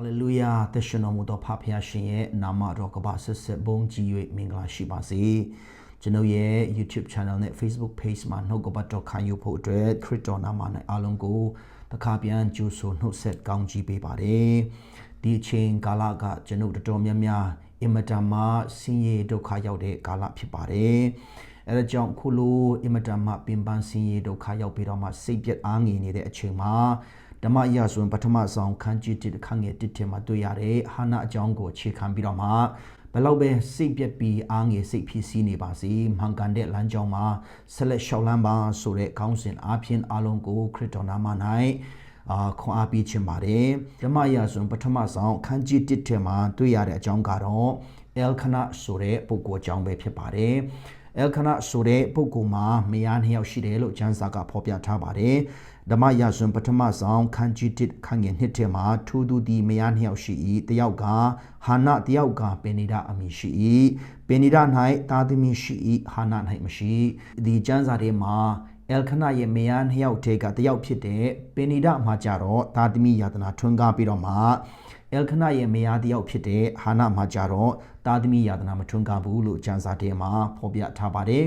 ဟာလေလုယာသရှင်တော်မူသောဖဖခင်ရှင်ရဲ့နာမတော်ကပဆက်ဆက်ဘုန်းကြီး၍မင်္ဂလာရှိပါစေကျွန်ုပ်ရဲ့ YouTube Channel နဲ့ Facebook Page မှာနှုတ်ကပတ်တော်ခံယူဖို့အတွက်ခရစ်တော်နာမ၌အားလုံးကိုတခါပြန်ကြိုဆိုနှုတ်ဆက်ကောင်းချီးပေးပါတယ်ဒီအချိန်ကာလကကျွန်ုပ်တော်တော်များများအင်မတန်မှဆင်းရဲဒုက္ခရောက်တဲ့ကာလဖြစ်ပါတယ်အဲဒါကြောင့်ခုလိုအင်မတန်မှပင်ပန်းဆင်းရဲဒုက္ခရောက်ပြီးတော့မှစိတ်ပြတ်အားငယ်နေတဲ့အချိန်မှာ ဓမ္မအရာဆိုရင်ပထမဆုံးခန်းကြီးတစ်ခန်းငယ်တစ်ထဲမှာတွေ့ရတယ်ဟာနာအကြောင်းကိုအခြေခံပြီးတော့မှဘယ်လောက်ပဲစိတ်ပြက်ပြီးအားငယ်စိတ်ဖြစ်စီးနေပါစေမှန်ကန်တဲ့လမ်းကြောင်းမှာဆက်လက်လျှောက်လန်းပါဆိုတဲ့ခေါင်းစဉ်အားဖြင့်အားလုံးကိုခရစ်တော်နာမ၌အာခွန်အားပေးခြင်းပါတယ်ဓမ္မအရာဆိုရင်ပထမဆုံးခန်းကြီးတစ်ထဲမှာတွေ့ရတဲ့အကြောင်းကတော့အယ်ခနာဆိုတဲ့ပုဂ္ဂိုလ်အကြောင်းပဲဖြစ်ပါတယ်အယ်ခနာဆိုတဲ့ပုဂ္ဂိုလ်မှာမယားနှစ်ယောက်ရှိတယ်လို့ကျမ်းစာကဖော်ပြထားပါတယ် ဓမ္မရာဇဝင်ပထမဆောင်ခန်းကြီးတစ်ခန်းငယ်နှစ်ထဲမှာထူးသူဒီမယားနှစ်ယောက်ရှိ၏တယောက်ကဟာနတယောက်ကပင်နိဒအမည်ရှိ၏ပင်နိဒ၌သားသမီးရှိ၏ဟာန၌မရှိဒီကျမ်းစာထဲမှာအယ်ခနာရဲ့မယားနှစ်ယောက်ထဲကတယောက်ဖြစ်တဲ့ပင်နိဒမှာကြတော့သားသမီးယာတနာထွန်းကားပြီးတော့မှအယ်ခနာရဲ့မယားတယောက်ဖြစ်တဲ့ဟာနမှာကြတော့သားသမီးယာတနာမထွန်းကားဘူးလို့ကျမ်းစာထဲမှာဖော်ပြထားပါတယ်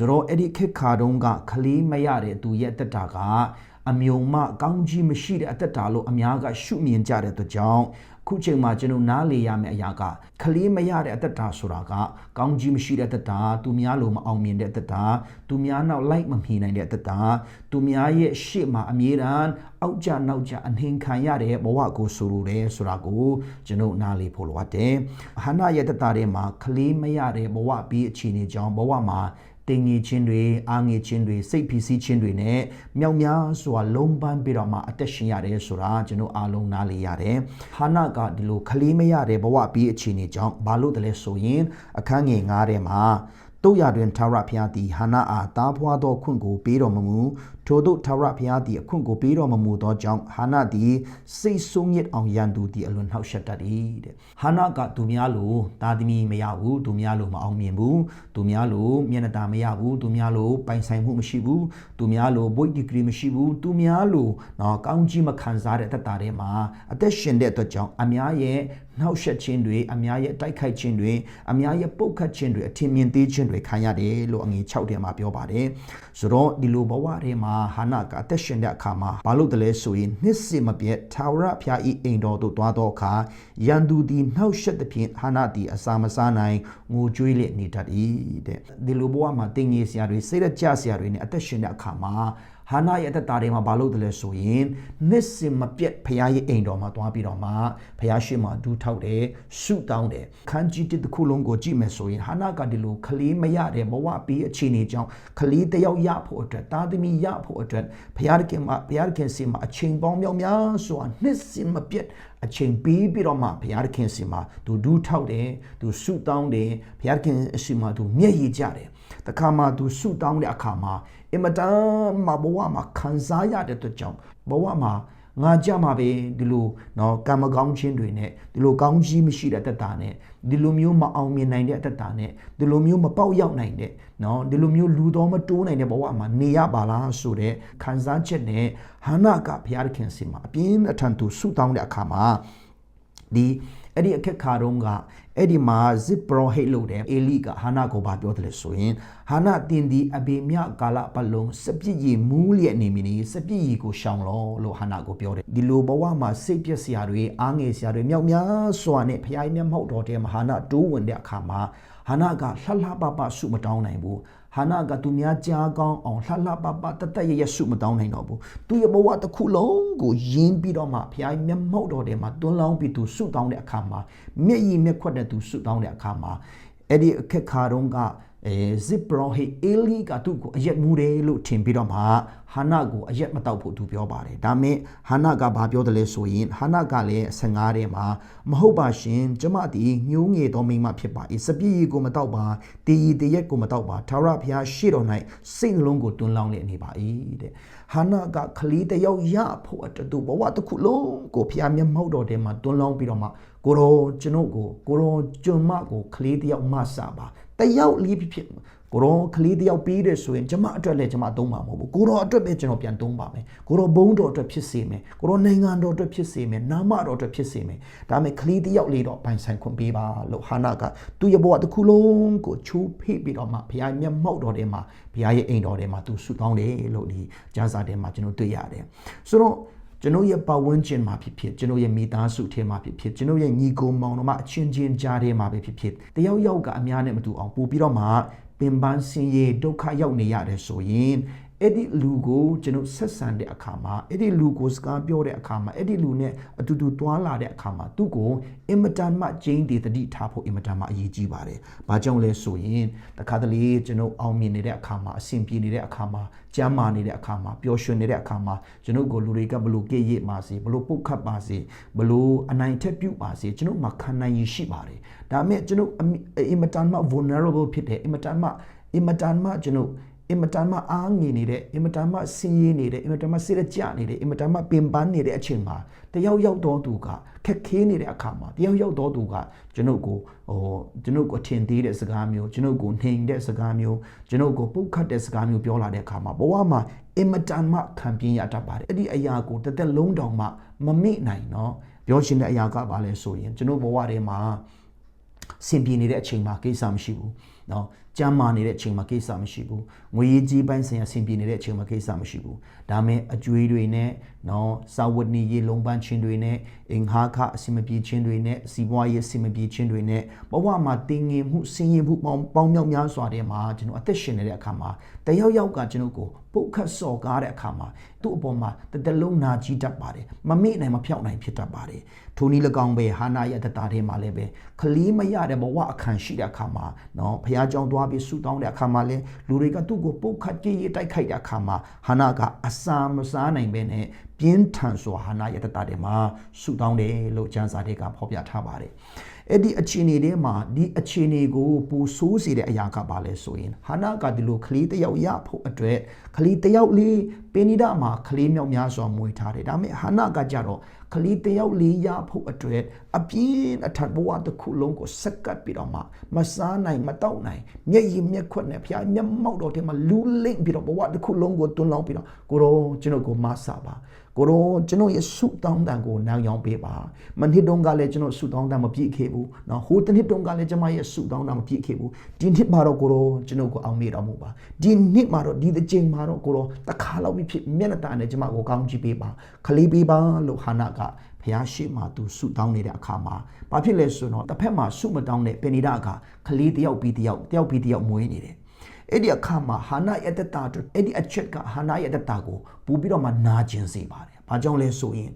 ဆိုတော့အဲ့ဒီခေတ်ခါတုန်းကခလေးမရတဲ့သူရဲ့တက်တာကအမြုံမကောင်းကြီးမရှိတဲ့အသက်တာလို့အများကရှုမြင်ကြတဲ့အတွက်ကြောင့်ခုချိန်မှာကျွန်တော်နားလေရမယ့်အရာကခလေးမရတဲ့အသက်တာဆိုတာကကောင်းကြီးမရှိတဲ့အသက်တာသူများလိုမအောင်မြင်တဲ့အသက်တာသူများနောက်လိုက်မမှီနိုင်တဲ့အသက်တာသူများရဲ့ရှေ့မှာအမြဲတမ်းအောက်ကျနောက်ကျအနှင်ခံရတဲ့ဘဝကိုဆိုလိုတယ်ဆိုတာကိုကျွန်တော်နားလေဖို့လိုအပ်တယ်။ဟာနာရဲ့သက်တာထဲမှာခလေးမရတဲ့ဘဝပြီးအခြေအနေကြောင့်ဘဝမှာ တင်ငေချင်းတွေအားငေချင်းတွေစိတ်ဖိစီးချင်းတွေနဲ့မြောက်များစွာလုံးပန်းပြီးတော့မှအသက်ရှင်ရတယ်ဆိုတာကျွန်တော်အားလုံးနားလေရတယ်။ဟာနာကဒီလိုခလေးမရတဲ့ဘဝပြီးအခြေအနေကြောင့်ဘာလို့တလဲဆိုရင်အခန်းငယ်9ထဲမှာတို့ရတွင်ထာဝရဘုရားသည်ဟာနာအားတားဖွာသောခွင့်ကိုပေးတော်မမူ ထို့သောထာဝရဘုရားသည်အခွင့်ကိုပေးတော်မမူသောကြောင့်ဟာနာသည်စိတ်ဆိုးညစ်အောင်ရန်သူသည်အလွန်နှောက်ယှက်တတ်၏တဲ့ဟာနာကသူများလိုတာသမီမရဘူးသူများလိုမအောင်မြင်ဘူးသူများလိုမျက်နှာတာမရဘူးသူများလိုပိုင်ဆိုင်မှုမရှိဘူးသူများလိုဘွိတ်ဒီဂရီမရှိဘူးသူများလိုနော်ကောင်းကြီးမခံစားတဲ့အသက်တာထဲမှာအသက်ရှင်တဲ့အတွက်ကြောင့်အများရဲ့နှောက်ယှက်ခြင်းတွေအများရဲ့တိုက်ခိုက်ခြင်းတွေအများရဲ့ပုတ်ခတ်ခြင်းတွေအထင်မြင်သေးခြင်းတွေခံရတယ်လို့အငယ်6ထဲမှာပြောပါတယ်ဆိုတော့ဒီလိုဘဝထဲမှာဟာနာကအသက်ရှင်တဲ့အခါမှာဘာလို့တလဲဆိုရင်နှစ်စစ်မပြတ်ထာဝရဘုရားဤအိမ်တော်သို့သွားသောအခါရန်သူသည်နှောက်ယှက်သဖြင့်ဟာနာသည်အစာမစားနိုင်ငိုကြွေးလျက်နေတတ်၏တဲ့ဒီလိုဘဝမှာတင်ငေစရာတွေစိတ်ရကြစရာတွေနဲ့အသက်ရှင်တဲ့အခါမှာ ဟာနာရဲ့အသက်တာတွေမှာဘာလို့တလဲဆိုရင်နှစ်စင်မပြတ်ဖခင်ရဲ့အိမ်တော်မှာသွားပြီးတော့မှဖခင်ရှိမှဒူးထောက်တယ်ဆုတောင်းတယ်ခန်းကြီးတစ်ခုလုံးကိုကြည့်မယ်ဆိုရင်ဟာနာကဒီလိုခလေးမရတဲ့ဘဝပြီးအခြေအနေကြောင့်ခလေးတယောက်ရဖို့အတွက်တာသမီရဖို့အတွက်ဖခင်ခင်မှာဖခင်ခင်စီမှာအချိန်ပေါင်းမြောက်များစွာနှစ်စင်မပြတ်အချိန်ပေးပြီးတော့မှဘုရားခင်စီမှာသူဒူးထောက်တယ်သူဆုတောင်းတယ်ဘုရားခင်စီမှာသူမျက်ရည်ကျတယ်တခါမှသူဆုတောင်းတဲ့အခါမှာ အင်မတန်မှဘဝမှာခံစားရတဲ့အတွက်ကြောင့်ဘဝမှာငါကြမှာပဲဒီလိုနော်ကံမကောင်းခြင်းတွေနဲ့ဒီလိုကောင်းကြီးမရှိတဲ့အတ္တနဲ့ဒီလိုမျိုးမအောင်မြင်နိုင်တဲ့အတ္တနဲ့ဒီလိုမျိုးမပေါက်ရောက်နိုင်တဲ့နော်ဒီလိုမျိုးလူတော်မတိုးနိုင်တဲ့ဘဝမှာနေရပါလားဆိုတဲ့ခံစားချက်နဲ့ဟာနာကဘုရားခင်စီမှာအပြင်းအထန်သူဆုတောင်းတဲ့အခါမှာဒီ အဲ့ဒီအခက်ခါတုန်းကအဲ့ဒီမှာဇစ်ပရောဟိတ်လို့တဲ့အေလိကဟာနာကိုဘာပြောတယ်လဲဆိုရင်ဟာနာတင်ဒီအဘေမြကာလပတ်လုံးစပြည့်ရီမူးလျက်နေမီနေစပြည့်ရီကိုရှောင်လို့လို့ဟာနာကိုပြောတယ်ဒီလိုဘဝမှာစိတ်ပြက်စရာတွေအားငယ်စရာတွေမြောက်များစွာနဲ့ဖျားမျက်မှောက်တော်တဲ့မဟာနာတိုးဝင်တဲ့အခါမှာဟာနာကလှလှပပဆုမတောင်းနိုင်ဘူး ဟာနာကသူများကြားကောင်းအောင်လှလှပပတတရရဆုမတောင်းနိုင်တော့ဘူးသူရဲ့ဘဝတစ်ခုလုံးကိုယင်းပြီးတော့မှဖျားမျက်မှောက်တော်တဲ့မှာတွန်းလောင်းပြီးသူဆုတောင်းတဲ့အခါမှာမျက်ရည်မျက်ခွက်တဲ့သူဆုတောင်းတဲ့အခါမှာအဲ့ဒီအခက်ခါတုန်းက အဲဇစ်ပရောဟိအေလီကသူ့ကိုအရက်မူတယ်လို့ထင်ပြီးတော့မှဟာနာကိုအရက်မတောက်ဖို့သူပြောပါတယ်ဒါမဲ့ဟာနာကဘာပြောတယ်လဲဆိုရင်ဟာနာကလည်း15ထဲမှာမဟုတ်ပါရှင်ကျမသည်ညှိုးငယ်သောမိန်းမဖြစ်ပါ၏စပြည့်ရီကိုမတောက်ပါတည်ရည်တရက်ကိုမတောက်ပါထာဝရဘုရားရှေ့တော်၌စိတ်နှလုံးကိုတွန်းလောင်းလျက်နေပါ၏တဲ့ဟာနာကခလီတယောက်ရဖို့အတွက်သူဘဝတစ်ခုလုံးကိုဘုရားမျက်မှောက်တော်ထဲမှာတွန်းလောင်းပြီးတော့မှကိုရောကျွန်ုပ်ကိုကိုရောကျွန်မကိုခလီတယောက်မဆပါ တယောက်လေးဖြစ်ဖြစ်ကိုရောကလေးတယောက်ပြီးတယ်ဆိုရင်ကျမအတွက်လည်းကျမသုံးမှာမဟုတ်ဘူးကိုရောအတွက်ပဲကျွန်တော်ပြန်သုံးပါမယ်ကိုရောဘုံတော်အတွက်ဖြစ်စေမယ်ကိုရောနိုင်ငံတော်အတွက်ဖြစ်စေမယ်နာမတော်အတွက်ဖြစ်စေမယ်ဒါပေမဲ့ကလေးတယောက်လေးတော့ပိုင်ဆိုင်ခွင့်ပေးပါလို့ဟာနာကသူ့ရဲ့ဘဝတစ်ခုလုံးကိုချိုးဖိပြီးတော့မှဘုရားမျက်မှောက်တော်ထဲမှာဘုရားရဲ့အိမ်တော်ထဲမှာသူဆုတောင်းတယ်လို့ဒီကျမ်းစာထဲမှာကျွန်တော်တွေ့ရတယ်ဆိုတော့ ကျွန်တော်ရဲ့ပတ်ဝန်းကျင်မှာဖြစ်ဖြစ်ကျွန်တော်ရဲ့မိသားစုထဲမှာဖြစ်ဖြစ်ကျွန်တော်ရဲ့ညီကိုမောင်တို့မှအချင်းချင်းကြားထဲမှာပဲဖြစ်ဖြစ်တယောက်ယောက်ကအများနဲ့မတူအောင်ပို့ပြီးတော့မှပင်ပန်းဆင်းရဲဒုက္ခရောက်နေရတယ်ဆိုရင် အဲ့ဒီလူကိုကျွန်တော်ဆက်ဆံတဲ့အခါမှာအဲ့ဒီလူကိုစကားပြောတဲ့အခါမှာအဲ့ဒီလူနဲ့အတူတူတွာလာတဲ့အခါမှာသူ့ကိုအင်မတန်မှကျင်းတည်တတိထားဖို့အင်မတန်မှအရေးကြီးပါတယ်။ဘာကြောင့်လဲဆိုရင်တခါတလေကျွန်တော်အောင်မြင်နေတဲ့အခါမှာအဆင်ပြေနေတဲ့အခါမှာကြမ်းမာနေတဲ့အခါမှာပျော်ရွှင်နေတဲ့အခါမှာကျွန်တော်ကိုလူတွေကဘလို့ကြည့်ရပါစေဘလို့ပုတ်ခတ်ပါစေဘလို့အနိုင်ထက်ပြုတ်ပါစေကျွန်တော်မှာခံနိုင်ရရှိပါတယ်။ဒါပေမဲ့ကျွန်တော်အင်မတန်မှ vulnerable ဖြစ်တယ်အင်မတန်မှအင်မတန်မှကျွန်တော် အင်မတန်မှအားငယ်နေတဲ့အင်မတန်မှဆင်းရဲနေတဲ့အင်မတန်မှစိတ်ကြနေတဲ့အင်မတန်မှပင်ပန်းနေတဲ့အချိန်မှာတယောက်ယောက်တော်သူကခက်ခဲနေတဲ့အခါမှာတယောက်ယောက်တော်သူကကျွန်ုပ်ကိုဟိုကျွန်ုပ်ကိုအထင်သေးတဲ့စကားမျိုးကျွန်ုပ်ကိုနှိမ်တဲ့စကားမျိုးကျွန်ုပ်ကိုပုတ်ခတ်တဲ့စကားမျိုးပြောလာတဲ့အခါမှာဘဝမှာအင်မတန်မှခံပြင်းရတတ်ပါတယ်အဲ့ဒီအရာကိုတစ်သက်လုံးတောင်မှမမေ့နိုင်တော့ပြောရှင်တဲ့အရာကဘာလဲဆိုရင်ကျွန်ုပ်ဘဝထဲမှာဆင်ပြေနေတဲ့အချိန်မှာကိစ္စမရှိဘူးเนาะ ကြမ်းမာနေတဲ့အချိန်မှာကိစ္စမရှိဘူးငွေရေးကြီးပိုင်းဆိုင်ရာဆင်ပြေနေတဲ့အချိန်မှာကိစ္စမရှိဘူးဒါမဲ့အကျွေးတွေနဲ့เนาะစာဝတ်နေရေးလုံးပန်းချင်းတွေနဲ့အင်ဟာခအစီမပြေချင်းတွေနဲ့စီးပွားရေးအစီမပြေချင်းတွေနဲ့ဘဝမှာတင်ငင်မှုဆင်းရဲမှုပေါင်းပေါင်းမြောက်များစွာတဲ့မှာကျွန်တော်အသက်ရှင်နေတဲ့အခါမှာတယောက်ယောက်ကကျွန်တော်ကိုပုတ်ခတ်စော်ကားတဲ့အခါမှာသူ့အပေါ်မှာတတလုံးနာကြီးတတ်ပါတယ်မမေ့နိုင်မဖြောက်နိုင်ဖြစ်တတ်ပါတယ်ထိုနည်း၎င်းပဲဟာနာရဲ့တတထဲမှာလည်းပဲခလီးမရတဲ့ဘဝအခန့်ရှိတဲ့အခါမှာเนาะဖះเจ้าသွား ားပြီးဆူတောင်းတဲ့အခါမှာလည်းလူတွေကသူ့ကိုပုတ်ခတ်ကြည်ရတိုက်ခိုက်တဲ့အခါမှာဟာနာကအစာမစားနိုင်ပဲနဲ့ပြင်းထန်စွာဟာနာရဲ့တတထဲမှာဆူတောင်းတယ်လို့ကျမ်းစာတွေကဖော်ပြထားပါတယ် အဲ့ဒီအခြေအနေတွေမှာဒီအခြေအနေကိုပူဆိုးစေတဲ့အရာကပါလဲဆိုရင်ဟာနာကဒီလိုကလေးတယောက်ရဖို့အတွက်ကလေးတယောက်လေးပင်နိဒမှာကလေးမြောက်များစွာမွေးထားတယ်ဒါပေမဲ့ဟာနာကကြတော့ကလေးတယောက်လေးရဖို့အတွက်အပြင်းအထန်ဘဝတစ်ခုလုံးကိုစက်ကပ်ပြီးတော့မှမစားနိုင်မတောက်နိုင်မျက်ရည်မျက်ခွက်နဲ့ဖျားမျက်မှောက်တော်ထဲမှာလူလိမ့်ပြီးတော့ဘဝတစ်ခုလုံးကိုတွန်းလောင်းပြီးတော့ကိုရောကျွန်တော်ကိုမဆာပါ ကိုရောကျွန်တော်ရဲ့ဆုတောင်းတန်ကိုနောင်ရောင်ပေးပါမနှစ်တုန်းကလည်းကျွန်တော်ဆုတောင်းတန်မပြည့်ခဲ့ဘူးเนาะဟိုတစ်နှစ်တုန်းကလည်းကျွန်မရဲ့ဆုတောင်းတန်မပြည့်ခဲ့ဘူးဒီနှစ်မှာတော့ကိုရောကျွန်တော်ကိုအောင်မေ့တော်မူပါဒီနှစ်မှာတော့ဒီတစ်ချိန်မှာတော့ကိုရောတစ်ခါလောက်ပြီးဖြစ်မျက်နှာตาနဲ့ကျွန်မကိုကောင်းကြည့်ပေးပါခလေးပေးပါလို့ဟာနာကဖះရှိမှသူဆုတောင်းနေတဲ့အခါမှာဘာဖြစ်လဲဆိုတော့တစ်ဖက်မှာဆုမတောင်းတဲ့ပင်နိဒကခလေးတယောက်ပြီးတယောက်တယောက်ပြီးတယောက်မွေးနေတယ် အဲ့ဒီအခါမှာဟာနာရဲ့တတတို့အဲ့ဒီအချက်ကဟာနာရဲ့တတကိုပူပြီးတော့မှနာကျင်စေပါတယ်။ဘာကြောင့်လဲဆိုရင်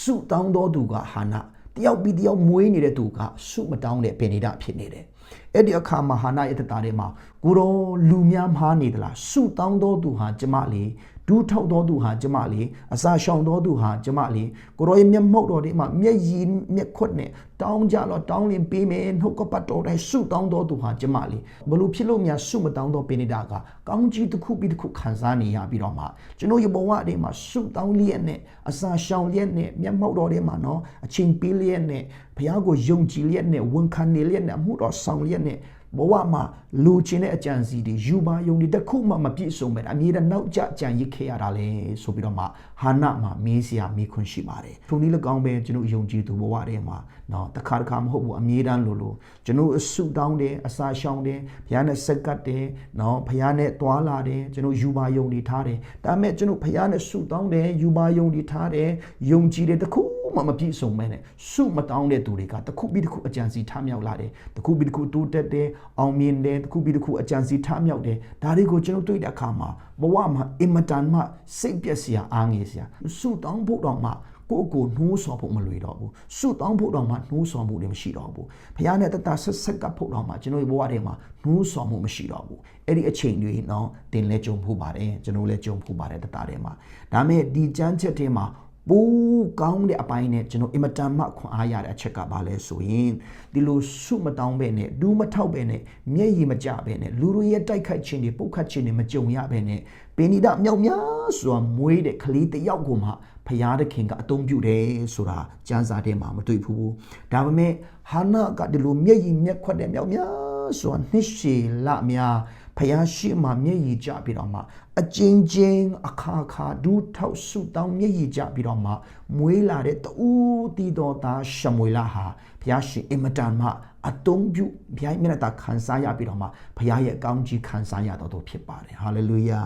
ဆုတောင်းတော်သူကဟာနာတယောက်ပြီးတယောက်မွေးနေတဲ့သူကဆုမတောင်းတဲ့ပင်နိဒဖြစ်နေတယ်။အဲ့ဒီအခါမှာဟာနာရဲ့တတထဲမှာကိုရောလူများမှားနေသလားဆုတောင်းတော်သူဟာကျမလေဒူးထောက်တော်သူဟာကျမလေးအစာရှောင်တော်သူဟာကျမလေးကိုရောရဲ့မျက်မှောက်တော်ဒီမှာမျက်ရည်မျက်ခွက်နဲ့ တောင်းကြတော့တောင်းလင်ပေးမယ်နှုတ်ကပတ်တော်တိုင်းဆုတောင်းတော်သူဟာကျမလေးဘလို့ဖြစ်လို့များဆုမတောင်းတော်ပေးနေတာကကောင်းကြီးတစ်ခုပြီးတစ်ခုခံစားနေရပြီးတော့မှကျွန်တော်ရဲ့ဘဝအတင်းမှာဆုတောင်းလျက်နဲ့အစာရှောင်လျက်နဲ့မျက်မှောက်တော်ထဲမှာနော်အချိန်ပေးလျက်နဲ့ဘုရားကိုယုံကြည်လျက်နဲ့ဝန်ခံနေလျက်နဲ့အမှုတော်ဆောင်လျက်နဲ့ဘဝမှာလူချင်းတဲ့အကြံစီတွေယူပါယုံတွေတစ်ခုမှမပြည့်စုံပဲအမြဲတမ်းနောက်ကျကြံရစ်ခဲ့ရတာလေဆိုပြီးတော့မှ ဟာနာမှာမေးစရာမေးခွန်းရှိပါတယ်ထိုနည်း၎င်းပဲကျွန်တော်ယုံကြည်သူဘဝထဲမှာနော်တစ်ခါတစ်ခါမဟုတ်ဘူးအမြဲတမ်းလို့လို့ကျွန်တော်အဆုတောင်းတယ်အစာရှောင်တယ်ဘုရားနဲ့ဆက်ကပ်တယ်နော်ဘုရားနဲ့တွာလာတယ်ကျွန်တော်ယူပါယုံတွေထားတယ်ဒါပေမဲ့ကျွန်တော်ဘုရားနဲ့ဆုတောင်းတယ်ယူပါယုံတွေထားတယ်ယုံကြည်တယ်တစ်ခု မှမပြည့်စုံမဲနဲ့စုမတောင်းတဲ့သူတွေကတခုပြီးတခုအကြံစီထားမြောက်လာတယ်တခုပြီးတခုတိုးတက်တယ်အောင်မြင်တယ်တခုပြီးတခုအကြံစီထားမြောက်တယ်ဒါတွေကိုကျွန်တော်တွေ့တဲ့အခါမှာဘဝမှာအင်မတန်မှစိတ်ပျက်စရာအားငယ်စရာစုတောင်းဖို့တော့မှကိုကိုနှိုးဆော်ဖို့မလွေတော့ဘူးစုတောင်းဖို့တော့မှနှိုးဆော်မှုတွေမရှိတော့ဘူးဘုရားနဲ့တတဆက်ဆက်ကပ်ဖို့တော့မှကျွန်တော်ဘဝထဲမှာနှိုးဆော်မှုမရှိတော့ဘူးအဲ့ဒီအချိန်တွေနော်တင်လဲကြုံဖို့ပါတယ်ကျွန်တော်လည်းကြုံဖို့ပါတယ်တတထဲမှာဒါမဲ့ဒီကြမ်းချက်တွေမှာ ပိုးကောင်းတဲ့အပိုင်းနဲ့ကျွန်တော်အင်မတန်မှခွန်အားရတဲ့အချက်ကဘာလဲဆိုရင်ဒီလိုဆုမတောင်းပဲနဲ့ဒူးမထောက်ပဲနဲ့မျက်ရည်မကျပဲနဲ့လူတွေရဲ့တိုက်ခိုက်ခြင်းတွေပုတ်ခတ်ခြင်းတွေမကြုံရပဲနဲ့ပင်နိဒမြောက်များစွာမွေးတဲ့ကလေးတယောက်ကိုမှဖရာသခင်ကအသုံးပြုတယ်ဆိုတာကျမ်းစာထဲမှာမတွေ့ဘူးဒါပေမဲ့ဟာနာကဒီလိုမျက်ရည်မျက်ခွက်တဲ့မြောက်များစွာနှစ်ရှည်လများဖဖယားရှိမှမျက်ရည်ကျပြီးတော့မှအကျဉ်းချင်းအခါခါဒူးထောက်ဆုတောင်းမျက်ရည်ကျပြီးတော့မှမွေးလာတဲ့တူတီတော်သားရှမွေလာဟာဖယားရှိအင်မတန်မှအတုံးပြုဘုရားမျက်နှာသာခံစားရပြီးတော့မှဘုရားရဲ့အကောင်းကြီးခံစားရတော်သူဖြစ်ပါတယ်ဟာလေလုယာ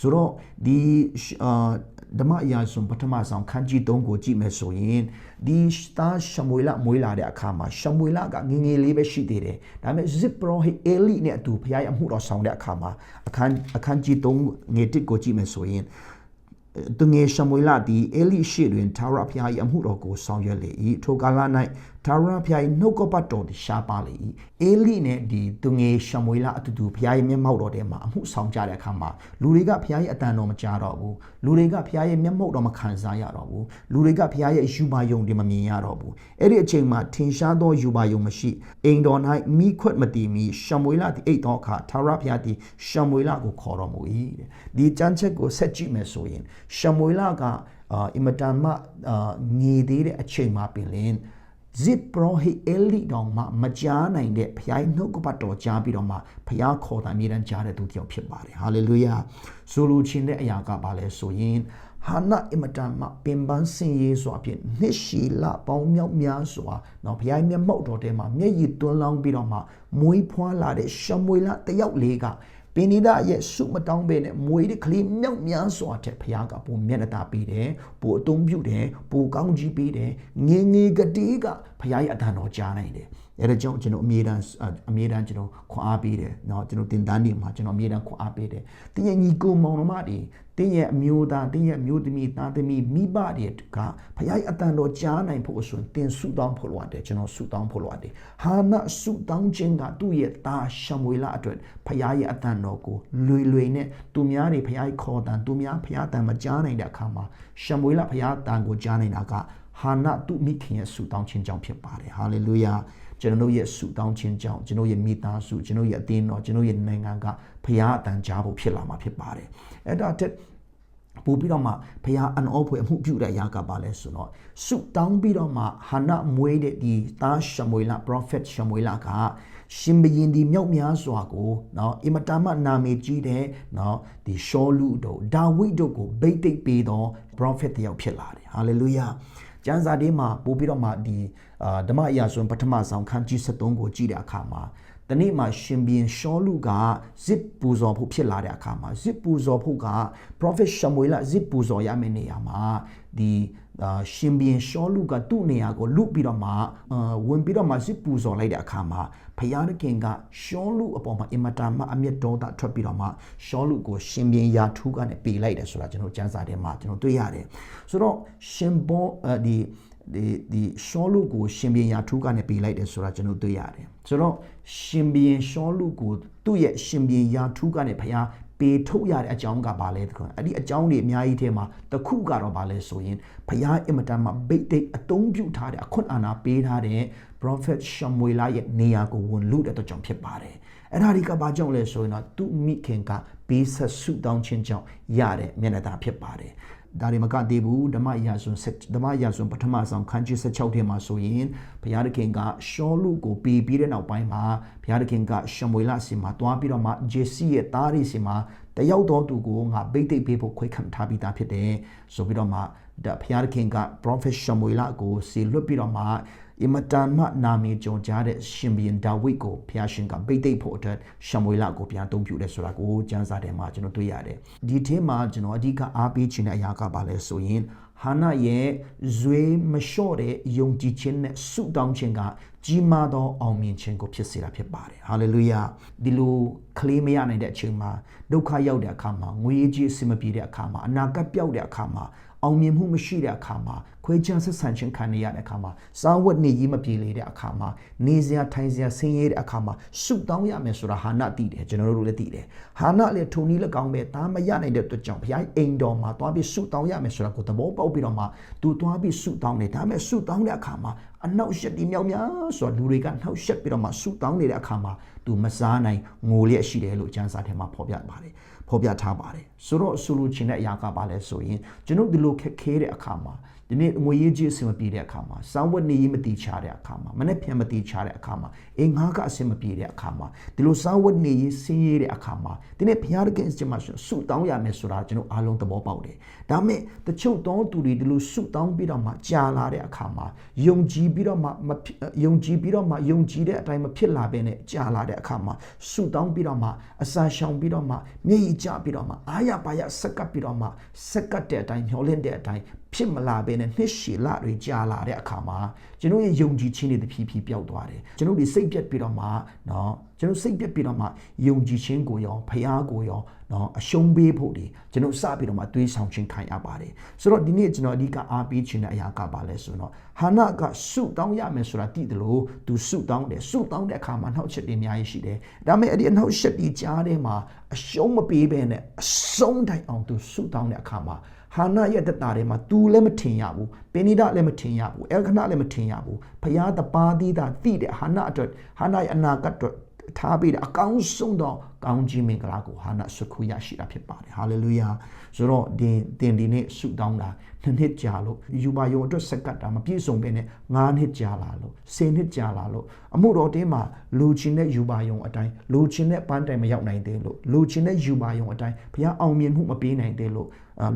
ဆိုတော့ဒီအာဓမ္မအရာဆုံးပထမဆုံးခန်းကြီး3ကိုကြည့်မယ်ဆိုရင်ဒီသားရှမွေလမွေးလာတဲ့အခါမှာရှမွေလကငငယ်လေးပဲရှိသေးတယ်ဒါပေမဲ့ဇစ်ပရောဟိအေလိနဲ့အတူဘုရားရဲ့အမှုတော်ဆောင်တဲ့အခါမှာအခန်းအခန်းကြီး3ငယ်1ကိုကြည့်မယ်ဆိုရင်သူငယ်ရှမွေလသည်အေလိရှိတွင်သာရဖျား၏အမှုတော်ကိုဆောင်ရွက်လေ၏ထိုကာလ၌သာရဖျား၏နှုတ်ကပတ်တော်သည်ရှားပါလေ၏အေလိနဲ့ဒီသူငယ်ရှမွေလအတူတူဖျား၏မျက်မှောက်တော်ထဲမှာအမှုဆောင်ကြတဲ့အခါမှာလူတွေကဖျား၏အတန်တော်မကြားတော့ဘူးလူတွေကဖျား၏မျက်မှောက်တော်မခံစားရတော့ဘူးလူတွေကဖျား၏ယူပါယုံတွေမမြင်ရတော့ဘူးအဲ့ဒီအချိန်မှာထင်ရှားသောယူပါယုံမရှိအိမ်တော်၌မိခွက်မတီမီရှမွေလသည်အိတ်သောအခါသာရဖျားသည်ရှမွေလကိုခေါ်တော်မူ၏တဲ့ဒီကြမ်းချက်ကိုဆက်ကြည့်မယ်ဆိုရင်ရှမွေလကအာအင်မတန်မှအာငေသေးတဲ့အချိန်မှာပင်လင် ဇစ်ပရောဟိအလီတော်မှမကြားနိုင်တဲ့ဖျားနှုတ်ကပတ်တော်ကြားပြီးတော့မှဖျားခေါ်တာအမြဲတမ်းကြားတဲ့သူတစ်ယောက်ဖြစ်ပါတယ်ဟာလေလုယာဆိုလိုချင်တဲ့အရာကဘာလဲဆိုရင်ဟာနာအင်မတန်မှပင်ပန်းစင်ရေးစွာဖြင့်နှစ်ရှည်လပေါင်းမြောက်များစွာနော်ဘုရားမျက်မှောက်တော်ထဲမှာမျက်ရည်သွန်းလောင်းပြီးတော့မှမွေးဖွားလာတဲ့ရှမွေလတယောက်လေးက ပင်နိဒရဲ့ဆုမတောင်းပဲနဲ့မွေတဲ့ကလေးမြောက်များစွာတဲ့ဘုရားကပုံမျက်နှာတာပေးတယ်ပိုအတုံးပြုတယ်ပိုကောင်းကြီးပေးတယ်ငငယ်ကတိကဘုရားရဲ့အတန်တော်ကြားနိုင်တယ်အဲဒါကြောင့်ကျွန်တော်အမြဲတမ်းအမြဲတမ်းကျွန်တော်ခွန်အားပေးတယ်เนาะကျွန်တော်တင်တန်းနေမှာကျွန်တော်အမြဲတမ်းခွန်အားပေးတယ်တင်းရဲ့ညီကိုမောင်နှမတွေ တင်းရဲ့အမျိုးသားတင်းရဲ့အမျိုးသမီးသားသမီးမိဘတွေကဘုရားရဲ့အတန်တော်ကြားနိုင်ဖို့ဆိုရင်တင်ဆုတောင်းဖို့လိုအပ်တယ်ကျွန်တော်ဆုတောင်းဖို့လိုအပ်တယ်ဟာနဆုတောင်းခြင်းကသူ့ရဲ့သားရှမွေလအတွက်ဘုရားရဲ့အတန်တော်ကိုလွေလွေနဲ့သူများတွေဘုရားရဲ့ခေါ်တန်သူများဘုရားတန်မကြားနိုင်တဲ့အခါမှာရှမွေလဘုရားတန်ကိုကြားနိုင်တာကဟာနသူမိခင်ရဲ့ဆုတောင်းခြင်းကြောင့်ဖြစ်ပါတယ်ဟာလေလုယာကျွန်တော်ရဲ့ဆုတောင်းခြင်းကြောင့်ကျွန်တော်ရဲ့မိသားစုကျွန်တော်ရဲ့အသင်းတော်ကျွန်တော်ရဲ့နိုင်ငံက ဖရားအတန်ကြားဖို့ဖြစ်လာမှာဖြစ်ပါတယ်အဲ့ဒါတက်ပို့ပြီးတော့မှဖရားအန်အောဖွယ်အမှုပြုတဲ့အရာကပါလဲဆိုတော့ဆုတောင်းပြီးတော့မှဟာနမွေးတဲ့ဒီသားရှမွေလ prophet ရှမွေလကရှင်ဘရင်ဒီမြောက်များစွာကိုเนาะအင်မတန်မှနာမည်ကြီးတဲ့เนาะဒီရှောလူတို့ဒါဝိဒ်တို့ကိုဗိတ်တိတ်ပေးသော prophet တယောက်ဖြစ်လာတယ် hallelujah ကျမ်းစာထဲမှာပို့ပြီးတော့မှဒီအာဓမ္မအရာဆိုပထမဆောင်ခန်းကြီး73ကိုကြည့်တဲ့အခါမှာ တနေ့မှာရှင်ဘီယံရှောလူကဇစ်ပူဇော်ဖို့ဖြစ်လာတဲ့အခါမှာဇစ်ပူဇော်ဖို့က prophet Samuel ဇစ်ပူဇော်ရမယ့်နေရာမှာဒီအာရှင်ဘီယံရှောလူကသူ့နေရာကိုလုပြီးတော့မှအာဝင်ပြီးတော့မှဇစ်ပူဇော်လိုက်တဲ့အခါမှာဖယားသခင်ကရှောလူအပေါ်မှာအင်မတန်မှအမျက်ဒေါသထွက်ပြီးတော့မှရှောလူကိုရှင်ဘီယံယာထူးကနေပေလိုက်တယ်ဆိုတာကျွန်တော်စံစာထဲမှာကျွန်တော်တွေ့ရတယ်ဆိုတော့ရှင်ဘောဒီဒီဒီရှောလူကိုရှင်ဘီယံယာထူးကနေပေလိုက်တယ်ဆိုတာကျွန်တော်တွေ့ရတယ်ဆိုတော့ ရှင်ဘီယံရှောလူကိုသူ့ရဲ့ရှင်ဘီယံယာထူးကနေဖယားပေထုတ်ရတဲ့အကြောင်းကဘာလဲတခွန်းအဲ့ဒီအကြောင်းတွေအများကြီးထဲမှာတခုကတော့ဘာလဲဆိုရင်ဘုရားအင်မတန်မှဗိတ်တိတ်အတုံးပြုထားတဲ့အခွင့်အာဏာပေးထားတဲ့ prophet Samuel ရဲ့နေရာကိုဝန်လူတဲ့အတွက်ကြောင့်ဖြစ်ပါတယ်အဲ့ဒါတွေကဘာကြောင့်လဲဆိုရင်တော့သူမိခင်ကပေးဆက်ဆုတောင်းခြင်းကြောင့်ရတဲ့မျက်နှာသာဖြစ်ပါတယ် ဒါတွေမကသေးဘူးဓမ္မရာဇဝင်ဓမ္မရာဇဝင်ပထမဆုံးခန်းကြီး16ထဲမှာဆိုရင်ဘုရားသခင်ကရှောလူကိုပေးပြီးတဲ့နောက်ပိုင်းမှာဘုရားသခင်ကရှမွေလစီမှာတွားပြီးတော့မှဂျေစီရဲ့သားရီစီမှာတယောက်တော်သူကိုငါဗိတ်သိက်ပေးဖို့ခွဲခံထားပြီးသားဖြစ်တယ်ဆိုပြီးတော့မှဒါဘုရားသခင်က prophet ရှမွေလကိုစီလွတ်ပြီးတော့မှ အင်မတန်မှနာမည်ကြုံကြားတဲ့ရှင်ဘီယံဒါဝိဒ်ကိုဘုရားရှင်ကဗိတ်သိက်ဖို့အတွက်ရှမွေလကိုပြန်တုံးပြတယ်ဆိုတာကိုကျမ်းစာထဲမှာကျွန်တော်တွေ့ရတယ်ဒီထဲမှာကျွန်တော်အဓိကအားပေးခြင်းတဲ့အရာကဘာလဲဆိုရင်ဟာနာရဲ့ဇွေမလျှော့တဲ့ယုံကြည်ခြင်းနဲ့ဆုတောင်းခြင်းကကြီးမားသောအောင်မြင်ခြင်းကိုဖြစ်စေတာဖြစ်ပါတယ်ဟာလေလုယာဒီလိုကလေးမရနိုင်တဲ့အချိန်မှာဒုက္ခရောက်တဲ့အခါမှာငွေကြေးအဆင်မပြေတဲ့အခါမှာအနာဂတ်ပျောက်တဲ့အခါမှာ အောင်မြင်မှုမရှိတဲ့အခါမှာခွဲခြားဆက်ဆံခြင်းခံရတဲ့အခါမှာစားဝတ်နေရေးမပြေလေတဲ့အခါမှာနေစရာထိုင်စရာဆင်းရဲတဲ့အခါမှာဆုတောင်းရမယ်ဆိုတာဟာနသိတယ်ကျွန်တော်တို့လည်းသိတယ်ဟာနလည်းထုံနည်း၎င်းပဲဒါမရနိုင်တဲ့အတွက်ကြောင့်ဘုရားအိမ်တော်မှာသွားပြီးဆုတောင်းရမယ်ဆိုတာကိုသဘောပေါက်ပြီးတော့မှသူသွားပြီးဆုတောင်းတယ်ဒါပေမဲ့ဆုတောင်းတဲ့အခါမှာအနောက်ရှက်ဒီမြောက်များဆိုတော့လူတွေကနှောက်ရှက်ပြီးတော့မှဆုတောင်းနေတဲ့အခါမှာသူမစားနိုင်ငိုလျက်ရှိတယ်လို့ကျမ်းစာထဲမှာဖော်ပြပါတယ် ဖော်ပြထားပါတယ်ဆိုတော့ဆိုလိုချင်တဲ့အရာကဘာလဲဆိုရင်ကျွန်တော်ဒီလိုခက်ခဲတဲ့အခါမှာ ဒီနေ့ငွေရေးကြေးအဆင်မပြေတဲ့အခါမှာစောင်းဝတ်နေရေးမတိချတဲ့အခါမှာမနေ့ပြန်မတိချတဲ့အခါမှာအင်ငါးကအဆင်မပြေတဲ့အခါမှာဒီလိုစောင်းဝတ်နေရေးဆင်းရဲတဲ့အခါမှာဒီနေ့ဘုရားသခင်အစ်မရှင်ဆုတောင်းရမယ်ဆိုတာကျွန်တော်အားလုံးသဘောပေါက်တယ်ဒါပေမဲ့တချို့သောသူတွေဒီလိုဆုတောင်းပြီးတော့မှကြာလာတဲ့အခါမှာယုံကြည်ပြီးတော့မှမဖြစ်ယုံကြည်ပြီးတော့မှယုံကြည်တဲ့အတိုင်းမဖြစ်လာဘဲနဲ့ကြာလာတဲ့အခါမှာဆုတောင်းပြီးတော့မှအစာရှောင်ပြီးတော့မှမျက်ရည်ကျပြီးတော့မှအာရပါရစက္ကပ်ပြီးတော့မှစက္ကပ်တဲ့အတိုင်းမျောလင့်တဲ့အတိုင်း ဖြစ်မလာဘဲနဲ့နှစ်ရှည်လတွေကြာလာတဲ့အခါမှာကျွန်တော်ရဲ့ယုံကြည်ခြင်းတွေတဖြည်းဖြည်းပျောက်သွားတယ်ကျွန်တော်ဒီစိတ်ပြက်ပြီးတော့မှเนาะကျွန်တော်စိတ်ပြက်ပြီးတော့မှယုံကြည်ခြင်းကိုရောဖရားကိုရောเนาะအရှုံးပေးဖို့ဒီကျွန်တော်စပြီးတော့မှတွေးဆောင်ခြင်းခံရပါတယ်ဆိုတော့ဒီနေ့ကျွန်တော်အဓိကအားပေးခြင်းတဲ့အရာကပါလဲဆိုတော့ဟာနာကဆုတောင်းရမယ်ဆိုတာသိတယ်လို့သူဆုတောင်းတယ်ဆုတောင်းတဲ့အခါမှာနှောက်ချက်တွေအများကြီးရှိတယ်ဒါပေမဲ့အဲ့ဒီအနှောက်ချက်တွေကြားထဲမှာအရှုံးမပေးဘဲနဲ့အဆုံးတိုင်အောင်သူဆုတောင်းတဲ့အခါမှာ ဟာနာရဲ့တတာထဲမှာ तू လည်းမထင်ရဘူးပင်နိဒလည်းမထင်ရဘူးအဲခဏလည်းမထင်ရဘူးဖျားတပါးသီးတာသိတဲ့ဟာနာအတွက်ဟာနာရဲ့အနာဂတ်အတွက်ထားပြီးတဲ့အကောင်းဆုံးသောကောင်းကြီးမင်္ဂလာကိုဟာနာဆုခုရရှိတာဖြစ်ပါတယ်ဟာလေလုယာဆိုတော့ဒီတင်ဒီနေ့ဆုတောင်းတာနှစ်နှစ်ကြာလို့ယူပါယုံအတွက်စက္ကတ်တာမပြည့်စုံပဲနဲ့9နှစ်ကြာလာလို့10နှစ်ကြာလာလို့အမှုတော်တင်းမှာလူချင်းတဲ့ယူပါယုံအတိုင်းလူချင်းတဲ့ပန်းတိုင်မရောက်နိုင်သေးလို့လူချင်းတဲ့ယူပါယုံအတိုင်းဘုရားအောင်မြင်မှုမပေးနိုင်သေးလို့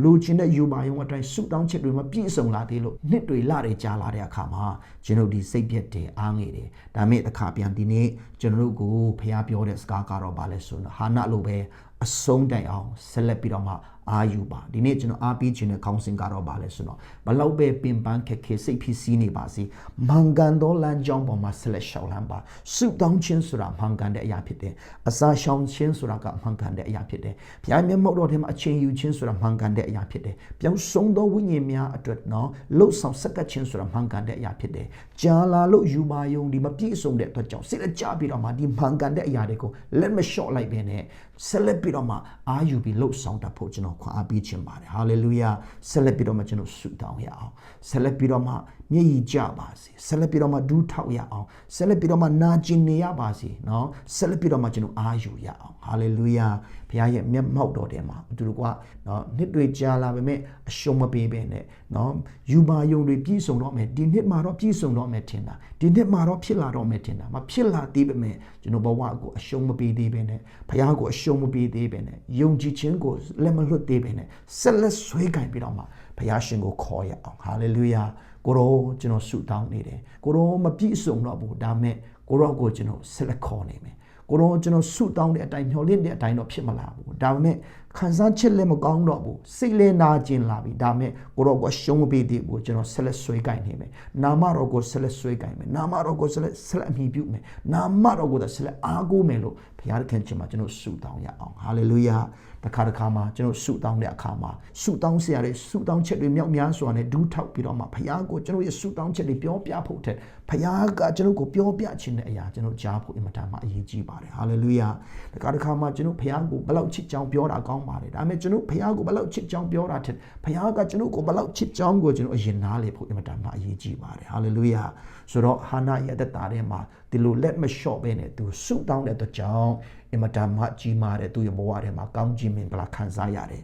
လူချင်းတဲ့ယူပါယုံအတိုင်းဆုတောင်းချက်တွေမပြည့်စုံလာသေးလို့နှစ်တွေလတွေကြာလာတဲ့အခါမှာကျွန်တော်ဒီစိတ်ပြက်တယ်အားငယ်တယ်ဒါမဲ့တစ်ခါပြန်ဒီနေ့ကျွန်တော်တို့ကိုဘုရားပြောတဲ့စကားကတော့ဗာလဲဆိုတော့ဟာနလိုပဲအဆုံးတိုင်အောင်ဆက်လက်ပြီးတော့မှ အာယူပါဒီနေ့ကျွန်တော်အားပေးခြင်းနဲ့ခေါင်းစဉ်ကတော့ပါလဲဆိုတော့ဘလောက်ပဲပင်ပန်းခက်ခဲစိတ်ဖြစ်စည်းနေပါစေမှန်ကန်သောလမ်းကြောင်းပေါ်မှာဆက်လက်လျှောက်လန်းပါဆုတောင်းခြင်းဆိုတာမှန်ကန်တဲ့အရာဖြစ်တယ်အစာရှောင်ခြင်းဆိုတာကမှန်ကန်တဲ့အရာဖြစ်တယ်ဘုရားမျက်မှောက်တော်ထဲမှာအချိန်ယူခြင်းဆိုတာမှန်ကန်တဲ့အရာဖြစ်တယ်ပြောင်းဆုံးသောဝိညာဉ်များအတွက်နော်လှုပ်ဆောင်ဆက်ကပ်ခြင်းဆိုတာမှန်ကန်တဲ့အရာဖြစ်တယ်ကြာလာလို့ယူပါယုံဒီမပြည့်စုံတဲ့အတွက်ကြောင့်စိတ်ကြပြီးတော့မှဒီမှန်ကန်တဲ့အရာတွေကိုလက်မလျှော့လိုက်ပဲနဲ့ဆက်လက်ပြီးတော့မှအာယူပြီးလှုပ်ဆောင်တတ်ဖို့ကျွန်တော်ခွန်အားပေးခြင်းပါတယ်ဟာလေလုယာဆက်လက်ပြီးတော့မှကျွန်တော်ဆုတောင်းရအောင်ဆက်လက်ပြီးတော့မှမျက်ရည်ကျပါစေဆက်လက်ပြီးတော့မှဒူးထောက်ရအောင်ဆက်လက်ပြီးတော့မှနာကျင်နေရပါစေเนาะဆက်လက်ပြီးတော့မှကျွန်တော်အာယူရအောင်ဟာလေလုယာဘုရားရဲ့မျက်မှောက်တော်ထဲမှာအတူတူကเนาะနှစ်တွေကြာလာပေမဲ့အရှုံးမပေးပဲနဲ့เนาะယူပါယုံတွေပြည့်စုံတော့မယ်ဒီနှစ်မှာတော့ပြည့်စုံတော့မယ်ထင်တာဒီနှစ်မှာတော့ဖြစ်လာတော့မယ်ထင်တာမဖြစ်လာသေးပေမဲ့ကျွန်တော်ဘဝကိုအရှုံးမပေးသေးပဲနဲ့ဘုရားကိုအရှုံးမပေးသေးပဲနဲ့ယုံကြည်ခြင်းကိုလက်မလွတ်သေးပဲနဲ့ဆက်လက်ဆွဲကင်ပြီးတော့မှဘုရားရှင်ကိုခေါ်ရအောင်ဟာလေလုယာ ကိုရောကျွန်တော်ဆုတောင်းနေတယ်ကိုရောမပြည့်စုံတော့ဘူးဒါမဲ့ကိုရောကိုကျွန်တော်ဆက်လက်ခေါ်နေမယ်ကိုရောကျွန်တော်ဆုတောင်းတဲ့အတိုင်းမျှော်လင့်တဲ့အတိုင်းတော့ဖြစ်မလာဘူးဒါပေမဲ့ ခံစားချက်လည်းမကောင်းတော့ဘူးစိတ်လည်းနာကျင်လာပြီဒါပေမဲ့ကိုရောကိုရှုံးမပေးသေးဘူးကျွန်တော်ဆက်လက်ဆွဲကင်နေမယ်နာမတော်ကိုဆက်လက်ဆွဲကင်မယ်နာမတော်ကိုဆက်လက်ဆက်လက်အမိပြုမယ်နာမတော်ကိုဆက်လက်အားကိုးမယ်လို့ဘုရားသခင်ချင်းမှာကျွန်တော်ဆုတောင်းရအောင်ဟာလေလုယာတခါတခါမှာကျွန်တော်ဆုတောင်းတဲ့အခါမှာဆုတောင်းစရာတွေဆုတောင်းချက်တွေမြောက်များစွာနဲ့ဒူးထောက်ပြီးတော့မှဘုရားကိုကျွန်တော်ရဲ့ဆုတောင်းချက်တွေပြောပြဖို့တဲ့ဘုရားကကျွန်တော်ကိုပြောပြခြင်းတဲ့အရာကျွန်တော်ကြားဖို့အင်မတန်မှအရေးကြီးပါတယ်ဟာလေလုယာတခါတခါမှာကျွန်တော်ဘုရားကိုဘလောက်ချစ်ကြောင်းပြောတာကောင်းပါတယ်ဒါပေမဲ့ကျွန်တော်ဘုရားကိုဘလောက်ချစ်ကြောင်းပြောတာတဲ့ဘုရားကကျွန်တော်ကိုဘလောက်ချစ်ကြောင်းကိုကျွန်တော်အရင်နားလေဖို့အင်မတန်မှအရေးကြီးပါတယ်ဟာလေလုယာဆိုတော့ဟာနာရဲ့တက်တာထဲမှာဒီလိုလက်မလျှော့ပဲနဲ့သူဆုတောင်းတဲ့အတွက်ကြောင့်အင်မတန်မှကြီးမားတဲ့သူ့ရဲ့ဘဝထဲမှာကောင်းကြီးမင်္ဂလာခံစားရတယ်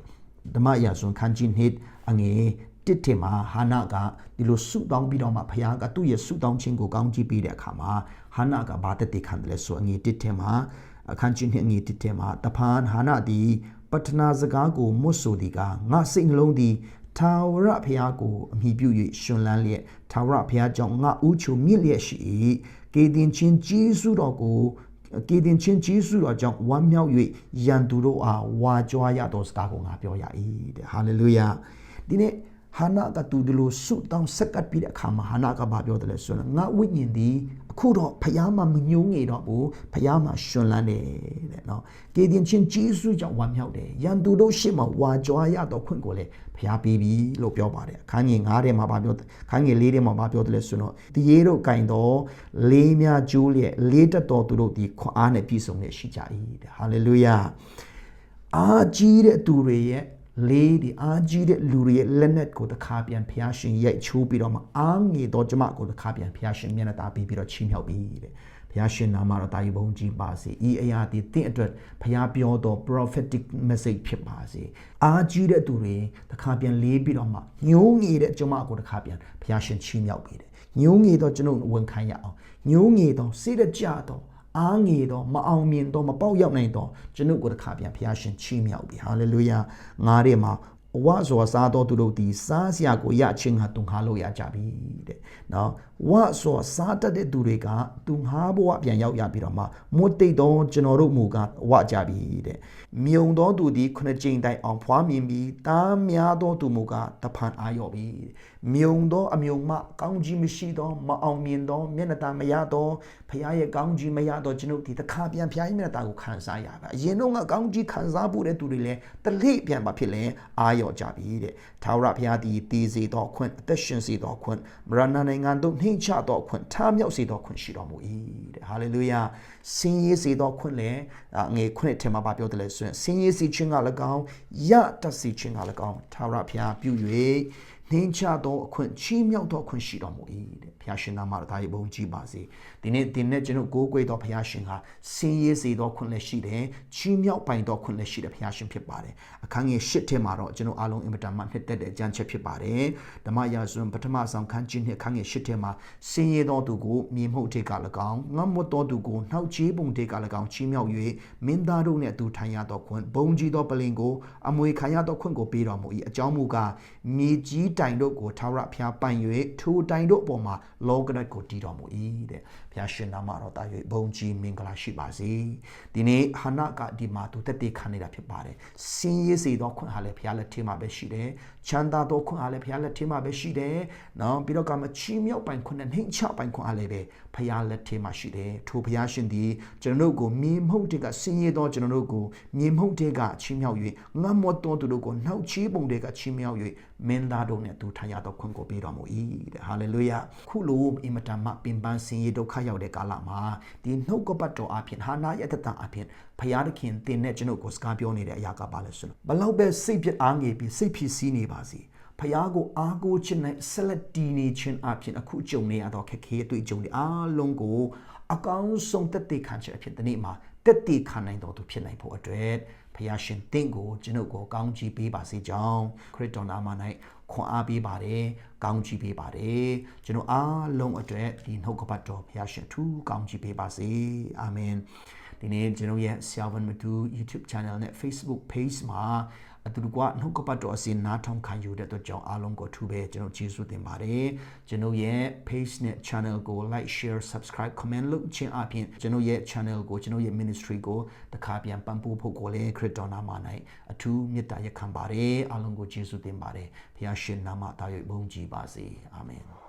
ဓမ္မရာဇဝင်ခန်းကြီးနှစ်အငယ်တစ်ထင်မှာဟာနာကဒီလိုဆုတောင်းပြီးတော့မှဘုရားကသူ့ရဲ့ဆုတောင်းခြင်းကိုကောင်းကြီးပေးတဲ့အခါမှာဟာနာကဘာတက်တည်ခံတယ်လဲဆိုအငယ်တစ်ထင်မှာအခန်းကြီးနှစ်အငယ်တစ်ထင်မှာတဖန်ဟာနာသည် ပတ္ထနာစကားကိုမွတ်ဆိုသည်ကငါစိတ်နှလုံးသည်ထာဝရဘုရားကိုအမိပြု၍ရှင်လန်းလျက်ထာဝရဘုရားကြောင့်ငါဥချုမြင့်လျက်ရှိ၏ကေတင်ချင်းကြီးစုတော်ကိုကေတင်ချင်းကြီးစုတော်ကြောင့်ဝမ်းမြောက်၍ယံသူတို့အားဝါကြွားရသောစကားကိုငါပြောရ၏တဲ့ဟာလေလုယာဒီနေ့ဟာနာကတူဒီလိုဆုတောင်းဆက်ကပ်ပြီးတဲ့အခါမှာဟာနာကဘာပြောတယ်လဲဆိုတော့ငါဝိညာဉ်သည်အ ခုတော့ဖယားမှာမညှိုးငယ်တော့ဘူးဖယားမှာရှင်လန်းတယ်တဲ့နော်ကေတင်ချင်းဂျေစုကြောင့်ဝမ်းမြောက်တယ်ရန်သူတို့ရှေ့မှာဝါကြွားရတော့ခွင့်ကိုလေဖယားပေးပြီလို့ပြောပါတယ်ခန်းငယ်9ထဲမှာဘာပြောခန်းငယ်4ထဲမှာဘာပြောတယ်လဲဆိုတော့ဒီရေတို့ကင်တော့လေးများကျိုးလျက်လေးတက်တော်သူတို့ဒီခွန်အားနဲ့ပြည့်စုံနေရှိကြ၏တဲ့ဟာလေလုယာအာကြီးတဲ့သူတွေရဲ့ လေးဒီအားကြီးတဲ့လူတွေရဲ့လက်နက်ကိုတခါပြန်ဖျားရှင်ရိုက်ချိုးပြီးတော့မှအားငယ်တော့ကျမကိုတခါပြန်ဖျားရှင်မျက်နှာသားပြီးပြီးတော့ချီးမြှောက်ပြီးတဲ့ဘုရားရှင်နာမတော်တာယူဘုန်းကြီးပါစေဤအရာဒီတင့်အတွက်ဘုရားပြောတော် prophetic message ဖြစ်ပါစေအားကြီးတဲ့သူတွေတခါပြန်လေးပြီးတော့မှညှိုးငေတဲ့ကျွန်မကိုတခါပြန်ဘုရားရှင်ချီးမြှောက်ပေးတယ်ညှိုးငေတော့ကျွန်တော်ဝန်ခံရအောင်ညှိုးငေတော့စိတ်တကြတော့ အားငယ်တော့မအောင်မြင်တော့မပေါက်ရောက်နိုင်တော့ကျွန်ုပ်ကိုတခါပြန်ဘုရားရှင်ချီးမြှောက်ပြီဟာလေလုယာငါတွေမှာအဝါဆိုစားတော်သူတို့ဒီစားစရာကိုရချင်းဟာတုံခါလို့ရကြပြီတဲ့နော်ဝါဆိုစားတတ်တဲ့သူတွေကတုံခါဘဝပြန်ရောက်ရပြီးတော့မှမွတ်တိတ်တော့ကျွန်တော်တို့မူကဝကြပြီတဲ့မြုံတော်သူဒီခုနှစ်ကြိမ်တိုင်အောင်ဖွားမြင်ပြီးတားများတော်သူမူကတဖန်အာရော့ပြီ မြုံသောအမြုံမှကောင်းကြီးမရှိသောမအောင်မြင်သောမျက်နှာမရသောဖခင်ရဲ့ကောင်းကြီးမရသောကျွန်ုပ်ဒီတစ်ခါပြန်ဖခင်ရဲ့မျက်နှာကိုခံစားရပါအရင်တော့ကကောင်းကြီးခံစားဖို့တဲ့သူတွေလည်းတလိပြန်ပါဖြစ်လဲအာရုံကြပြီတဲ့ထာဝရဘုရားသည်တည်စေသောခွင့်အသက်ရှင်စေသောခွင့်မရဏနိုင်ငံသို့နှိမ့်ချသောခွင့်ထားမြောက်စေသောခွင့်ရှိတော်မူ၏တဲ့ဟာလေလုယာဆင်းရဲစေသောခွင့်လည်းငွေခွင့်ထဲမှာပြောတယ်လဲဆိုရင်ဆင်းရဲစေခြင်းက၎င်းယတတ်စေခြင်းက၎င်းထာဝရဘုရားပြု၍ နှင်းချသောအခွင့်ချီးမြှောက်သောအခွင့်ရှိတော်မူ၏တဲ့ဘုရားရှင်နာမတော်ဒါရေဘုန်းကြီးပါစေဒီနေ့ဒီနေ့ကျွန်တော်ကိုးကွယ်တော်ဘုရားရှင်ဟာစင်ရေးစေသောခွင့်လည်းရှိတယ်ချီးမြှောက်ပိုင်သောခွင့်လည်းရှိတယ်ဘုရားရှင်ဖြစ်ပါတယ်အခန်းငယ်၈ထဲမှာတော့ကျွန်တော်အားလုံးအင်မတန်မှနှစ်သက်တဲ့အကြံချက်ဖြစ်ပါတယ်ဓမ္မရာဇဝင်ပထမဆောင်ခန်းကြီးနှစ်အခန်းငယ်၈ထဲမှာစင်ရေးသောသူကိုမြေမှုတ်ထေက၎င်းငတ်မွတ်သောသူကိုနှောက်ချေးပုံထေက၎င်းချီးမြှောက်၍မင်းသားတို့နှင့်အတူထိုင်ရသောခွင့်ဘုံကြီးသောပလင်ကိုအမွေခံရသောခွင့်ကိုပေးတော်မူ၏အကြောင်းမူကားမြေကြီးတိုင်တို့ကိုထာဝရဘုရားပိုင်၍ထိုတိုင်တို့အပေါ်မှာလောကဓာတ်ကိုတည်တော်မူ၏တဲ့ဘုရားရှင်နာမတော်တာ၍ဘုံကြီးမင်္ဂလာရှိပါစေဒီနေ့ဟာနာကဒီမှာသူတက်တေခံနေတာဖြစ်ပါတယ်စင်ရေးစေသောခွင့်ဟာလည်းဘုရားလက်ထဲမှာပဲရှိတယ်ချမ်းသာသောခွင့်ဟာလည်းဘုရားလက်ထဲမှာပဲရှိတယ်နော်ပြီးတော့ကမချီးမြှောက်ပိုင်ခွင့်နဲ့နှိမ့်ချပိုင်ခွင့်ဟာလည်းပဲဘုရားလက်ထဲမှာရှိတယ်ထိုဘုရားရှင်သည်ကျွန်တော်တို့ကိုမြေမှုန့်တဲ့ကစင်ရေးသောကျွန်တော်တို့ကိုမြေမှုန့်တဲ့ကချီးမြှောက်၍ငတ်မွတ်သောသူတို့ကိုနှောက်ချေးပုံတဲ့ကချီးမြှောက်၍မင်းသားတို့နဲ့သူထိုင်ရသောခွင့်ကိုပေးတော်မူ၏တဲ့ဟာလေလုယာခုလိုအင်မတန်မှပင်ပန်းဆင်းရဲဒုက္ခရောက်တဲ့ကာလမှာဒီနှုတ်ကပတ်တော်အဖြစ်ဟာနာယတတအဖြစ်ဖရာသခင်တင်တဲ့ကျွန်ုပ်ကိုစကားပြောနေတဲ့အရာကပါလဲဆိုတော့ဘလောက်ပဲစိတ်ပြအားငယ်ပြီးစိတ်ဖြစ်စည်းနေပါစေဖျားကိုအားကိုးခြင်းနဲ့ဆက်လက်တည်နေခြင်းအဖြစ်အခုကြုံနေရတော့ခက်ခဲအတွေ့အကြုံတွေအားလုံးကိုအကောင်းဆုံးတက်တည်ခံခြင်းအဖြစ်ဒီနေ့မှာတက်တည်ခံနိုင်တော်သူဖြစ်နိုင်ဖို့အတွက် ဖျားရှင်တင့်ကိုကျွန်ုပ်ကိုကောင်းချီးပေးပါစေကြောင်းခရစ်တော်နာမ၌ခွန်အားပေးပါတယ်ကောင်းချီးပေးပါတယ်ကျွန်တော်အားလုံးအတွက်ဒီနှုတ်ကပတ်တော်ဘုရားရှင်ထူးကောင်းချီးပေးပါစေအာမင်ဒီနေ့ကျွန်တော်ရဲ့ Salvan Matu YouTube channel နဲ့ Facebook page မှာ အတူတကွနှုတ်ကပတ်တော်အစီနားထောင်ခံယူတဲ့အတွက်ကြောင့်အားလုံးကိုထူပဲကျွန်တော်ကျေးဇူးတင်ပါတယ်ကျွန်တော်ရဲ့ page နဲ့ channel ကို like share subscribe comment လုပ်ခြင်းအပြင်ကျွန်တော်ရဲ့ channel ကိုကျွန်တော်ရဲ့ ministry ကိုတခါပြန်ပံ့ပိုးဖို့ကိုလည်းခရစ်တော်နာမ၌အထူးမေတ္တာရက်ခံပါတယ်အားလုံးကိုကျေးဇူးတင်ပါတယ်ဘုရားရှင်နာမသား၍ဘုန်းကြီးပါစေအာမင်